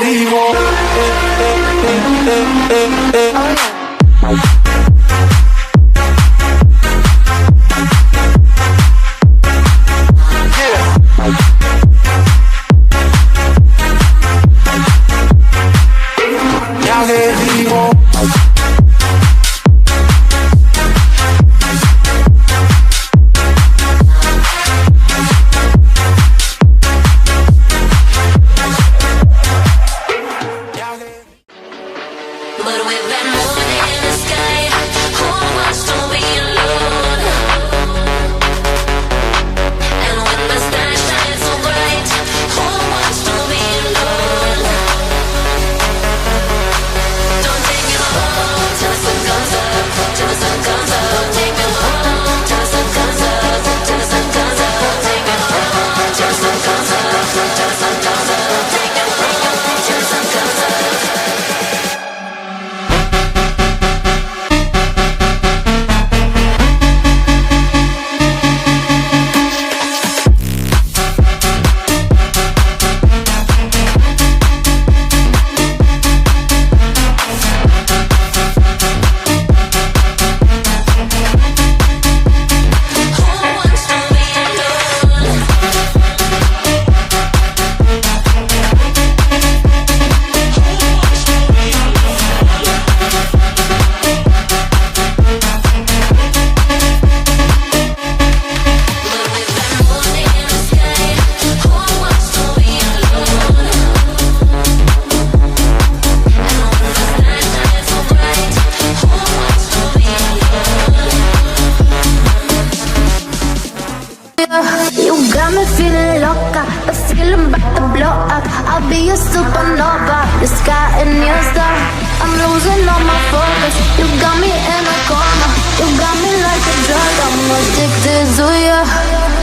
vivo. Oh, yeah. I'll be a supernova, the sky and your star. I'm losing all my focus. You got me in a corner. You got me like a drug. I'm addicted to you.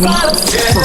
Yeah.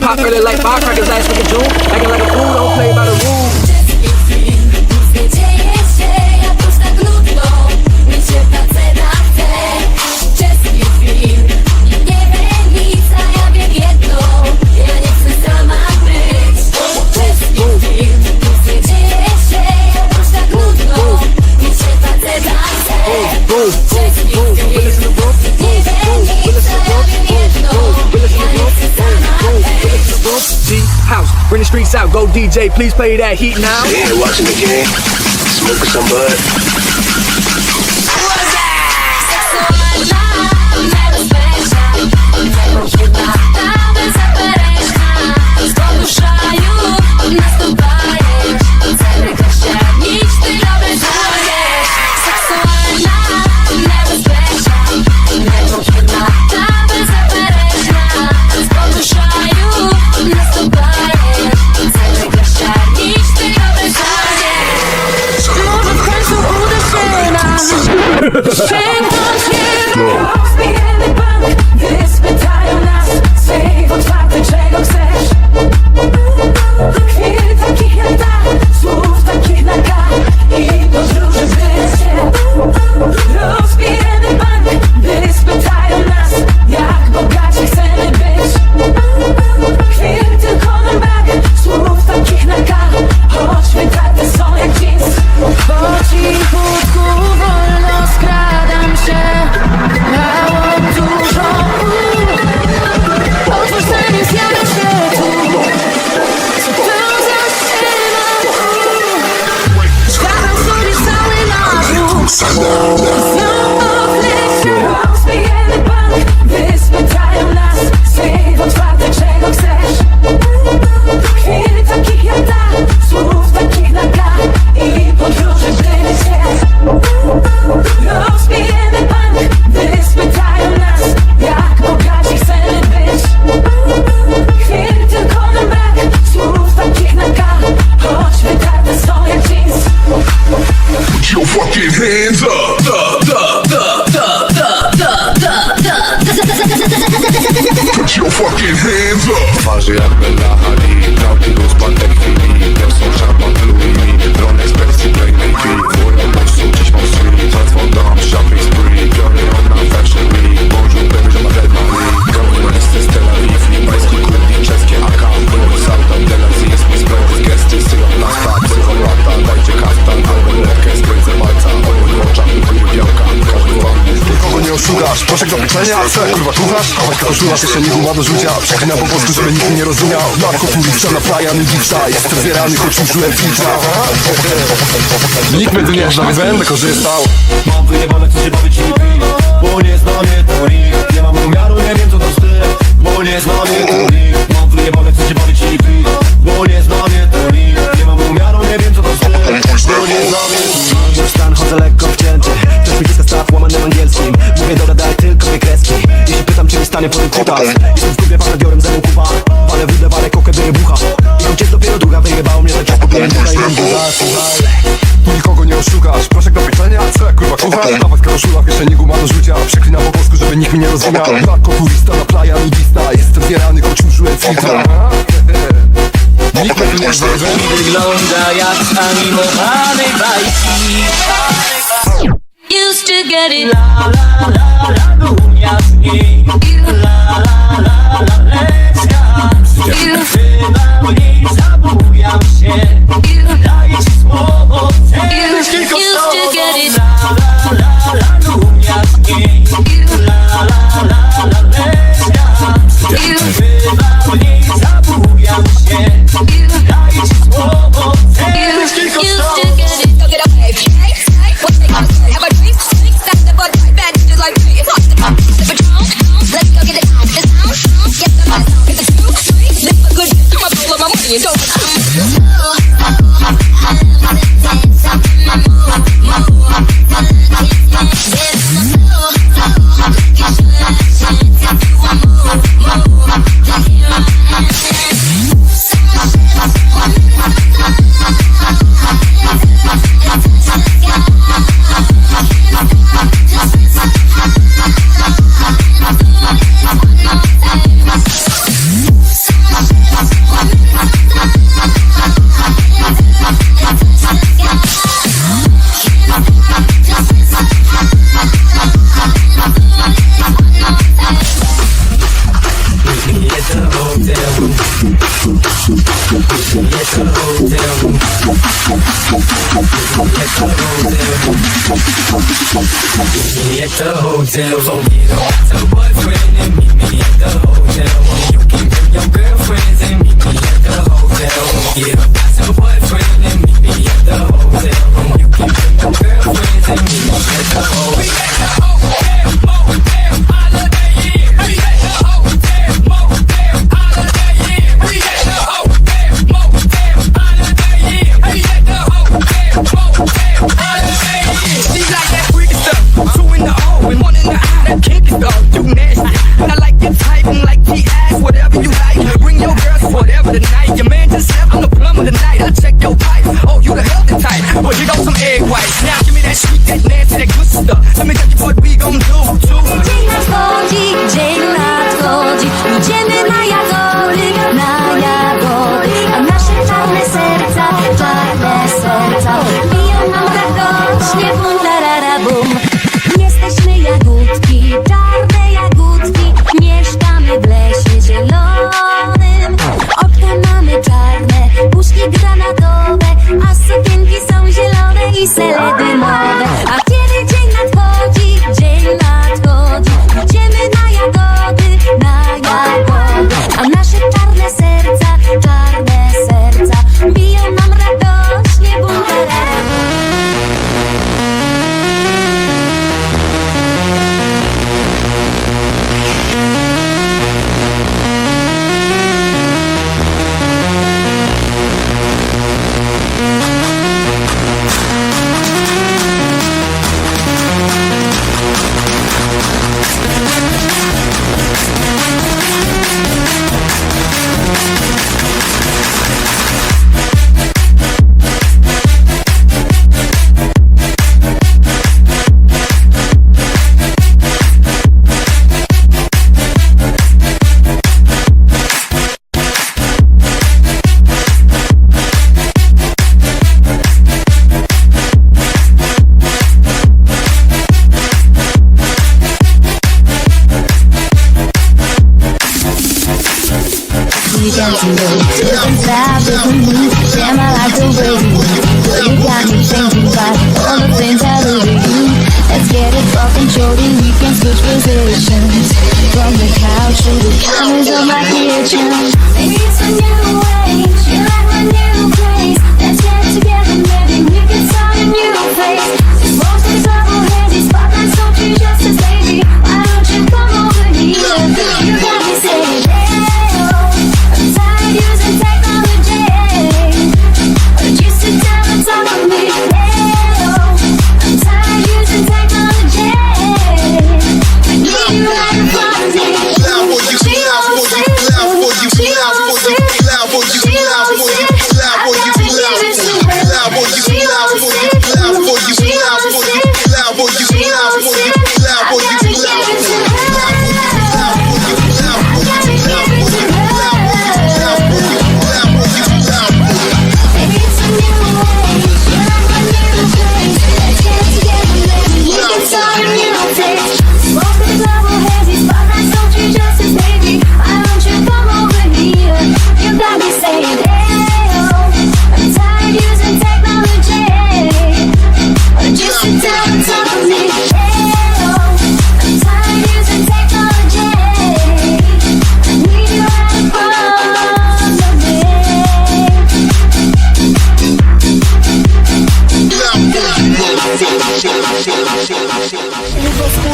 Pop really like firecrackers, ass nigga June. Acting like a fool, don't play by the Bring the streets out, go DJ, please play that heat now. Yeah, watching the game, smoking some bud. Shit! Thunder. Hands. Twarzy jak Bella Hadid Prawdy rozpadek chwili. To są Chapman, Louis V Dron ekspresji, play maybe Woją głosu, dziś mam swój Transform dom, shopping nie oszukasz, proszek do pieczenia, co kurwa kuchasz? Chować koszula, się nie guma do rzucia Przeklina po polsku, żeby nikt nie rozumiał. Narko turista na playa nudista Jestem zbierany, choć użyłem filtra. Nikt mnie tu nie zna, więc będę korzystał. Mam wyjebane, chcę się bawić i pić Bo nie zna mnie to Nie mam umiaru, nie wiem co to Bo nie zna mnie to stanie po tym kutas Jestem w klubie, pan biorem zero kupa. Walę wódę, walę kokę, biorę bucha. I uciec dopiero druga, wyjebało mnie tak jak kupiłem bucha i mam słuchaj Tu nikogo nie oszukasz, proszek do pieczenia, co jak kurwa kuchasz? Dawać koszula, w kieszeni guma do rzucia Przeklina po polsku, żeby nikt mnie nie rozumiał. Narko turista na playa nudista. Jestem zbierany, choć użyłem filtra Nikt nie Wygląda jak animowane bajki to get it. La la la la niej La la la la lecka Chyba w niej zabujam się. Daję ci słowo Chcesz. Tylko Used z to the hotel. Forget about your boyfriend and meet me at the hotel. You can bring your girlfriends and meet me at the hotel. Forget about your boyfriend and meet me at the hotel. You can bring your girlfriends and meet me at the hotel,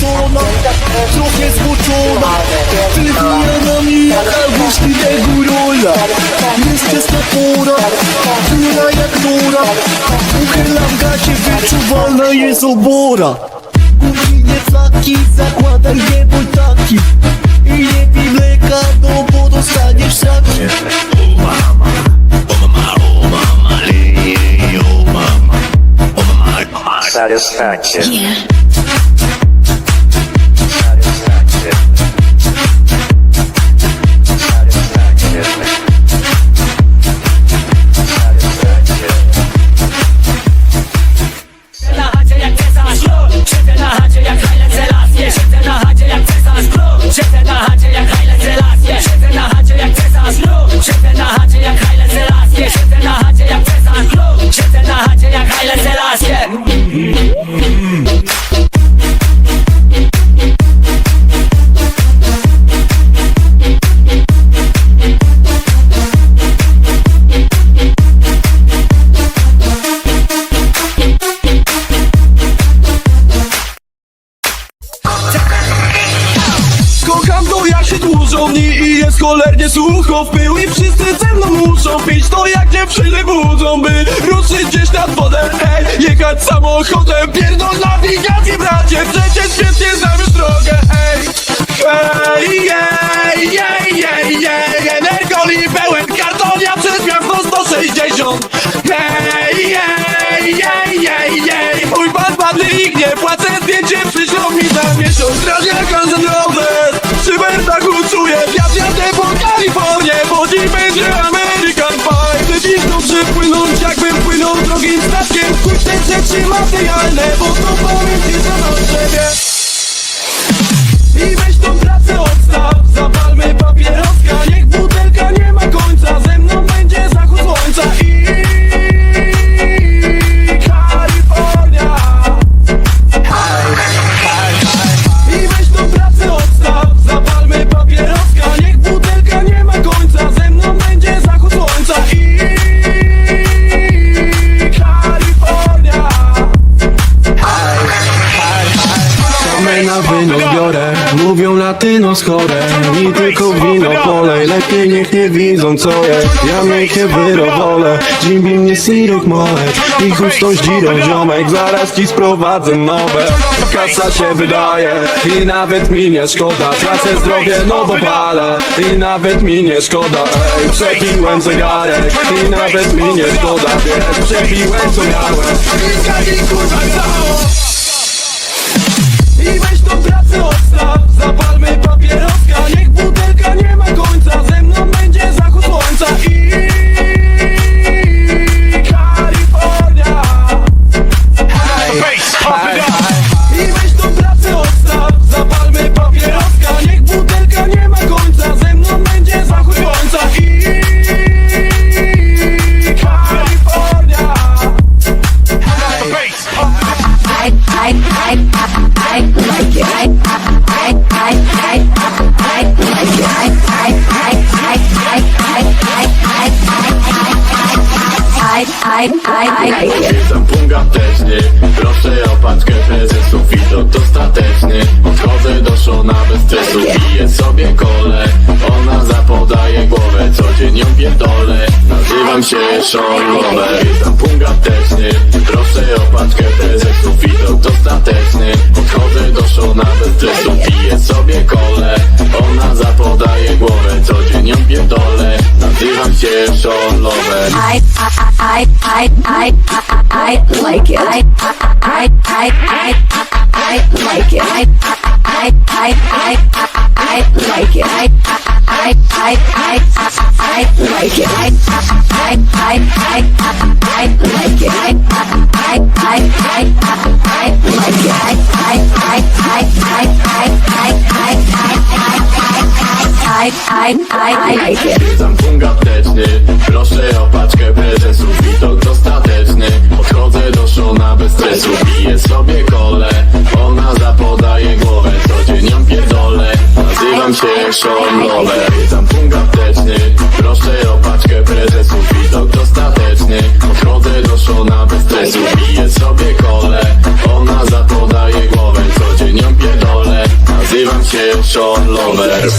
Zasmucona, trochę zboczona. Wywijana mi albo sztywego rola Jest wczesna pora, która jak nora Uchylam gacie, wyczuwalna jest obora. Kupinie flaki, zakładaj nie bądź taki. I nie pij mleka, no bo dostaniesz sraki Satisfaction. na dni i jest cholernie sucho w pył I wszyscy ze mną muszą pić. To jak dziewczyny budzą By ruszyć gdzieś nad wodę, ej Jechać samochodem, pierdol nawigację bracie. Przecież świetnie znam już drogę, ej Ej, jej, jej, jej, jej Energoli pełen kartonia przez miasto 160 Hej, jej, jej, jej, jej Mój pan padły i nie płacę zdjęcie przyślą mi za miesiąc. Strażnia Guns N' Werdachu czuję wiatr jadę po Kalifornię Bo dziś będzie American Pie. Ty dziś tu przypłynąć jakbym płynął drogim statkiem rzeczy materialne mówią latyno chore I tylko wino polej, lepiej niech nie widzą co jest Ja myjkę wyrowolę, Jimmy mnie sirok moleć I chustą zdzirą ziomek, zaraz ci sprowadzę nowe Kasa się wydaje i nawet mi nie szkoda. Tracę zdrowie, no bo palę. I nawet mi nie szkoda. Ej, przepiłem zegarek. I nawet mi nie szkoda. Wiesz, przepiłem co miałem I kurwa odstaw Zapalmy papieroska Niech butelka nie ma końca Ze mną będzie zachód słońca Nazywam się Lover Wiedzam punga nie Proszę o paczkę prezesów i to dostateczny Odchodzę do szona bez stresu Piję sobie kole Ona zapodaje głowę Co dzień ją pierdolę Nazywam się Lover I, I, I, I, I, I, I like it. I, I, I, I, I, like it. I, I, I, I, I, like it. I, I, I, I, I like it. I, I, I, I, I like it. I, I, I, I, I like it. I, I, I, I, I, I, I, I, I, I like it. Wiedzam punga apteczny Proszę o paczkę prezesów i to dostateczny Odchodzę do szona bez stresu Piję sobie kole Ona zapodaje głowę Co dzień ją pierdolę Nazywam się Sean Lover Wiedzam punga apteczny Proszę o paczkę prezesów widok dostateczny Chodzę roszona bez stresu, piję sobie kole. Ona za to daje głowę, codziennie pierdolę. Nazywam się Sean Lover.